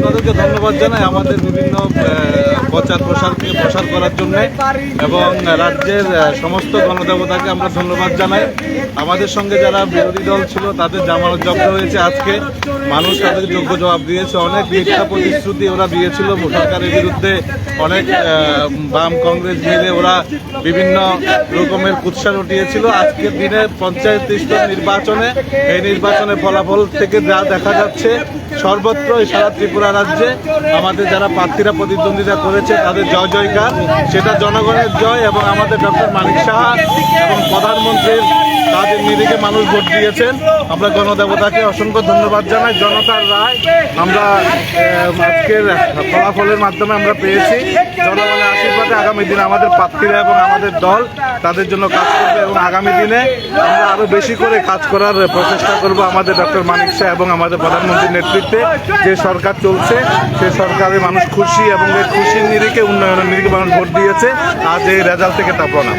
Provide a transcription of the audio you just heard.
আপনাদেরকে ধন্যবাদ জানাই আমাদের বিভিন্ন প্রচার প্রসারকে প্রসার করার জন্য এবং রাজ্যের সমস্ত গণদেবতাকে আমরা ধন্যবাদ জানাই। আমাদের সঙ্গে যারা বিরোধী দল ছিল, তাদের জামানত জব্দ হয়েছে আজকে। মানুষ তাদের যোগ্য জবাব দিয়েছে। অনেক মিথ্যা প্রতিশ্রুতি ওরা দিয়েছিল সরকারের বিরুদ্ধে। অনেক বাম কংগ্রেস মিলে ওরা বিভিন্ন রকমের কুৎসা উঠিয়েছিল আজকের দিনে পঞ্চায়েত স্তর নির্বাচনে, এই নির্বাচনের ফলাফল থেকে যা দেখা যাচ্ছে, সর্বত্র এই সারা ত্রিপুরা রাজ্যে আমাদের যারা প্রার্থীরা প্রতিদ্বন্দ্বিতা করেছে, তাদের জয় জয়কার। সেটা জনগণের জয় এবং আমাদের ডক্টর মানিক সাহা এবং প্রধানমন্ত্রীর কাজের নিরিখে মানুষ ভোট দিয়েছেন। আমরা গণদেবতাকে অসংখ্য ধন্যবাদ জানাই। জনতার রায় আমরা আজকের ফলাফলের মাধ্যমে আমরা পেয়েছি। জনগণের আশীর্বাদে আগামী দিনে আমাদের প্রার্থীরা এবং আমাদের দল তাদের জন্য কাজ করবে এবং আগামী দিনে আমরা আরও বেশি করে কাজ করার প্রচেষ্টা করব আমাদের ডক্টর মানিক শাহ এবং আমাদের প্রধানমন্ত্রীর নেতৃত্বে। যে সরকার চলছে, সে সরকারে মানুষ খুশি এবং এই খুশির নিরিখে উন্নয়নের নিরিখে মানুষ ভোট দিয়েছে। আজ এই রেজাল্ট থেকে তা প্রণাম